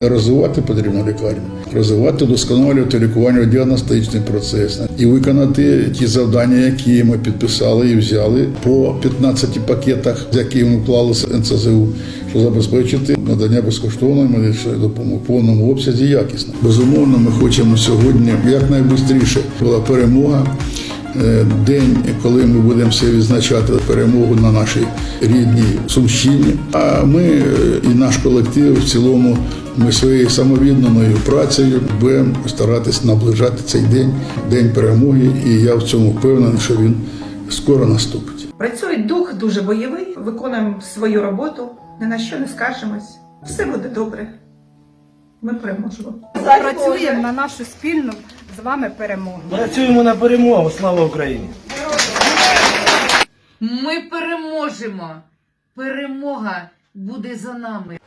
Розвивати потрібно лікарню, розвивати, удосконалювати лікувально-діагностичний процес і виконати ті завдання, які ми підписали і взяли по 15 пакетах, з якими ми вклалися НЦЗУ, що забезпечити надання безкоштовної медичної допомоги в повному обсязі якісно. Безумовно, ми хочемо сьогодні якнайшвидше була перемога. Е, День, коли ми будемо все відзначати перемогу на нашій рідній Сумщині. А ми е, і наш колектив в цілому ми своєю самовідданою працею будемо старатись наближати цей день, день перемоги. І я в цьому впевнений, що він скоро наступить. Працює дух дуже бойовий, виконуємо свою роботу, ні на що не скаржимось. Все буде добре. Ми переможемо. працюємо на нашу спільну з вами перемогу. Працюємо на перемогу. Слава Україні! Ми переможемо. Перемога буде за нами.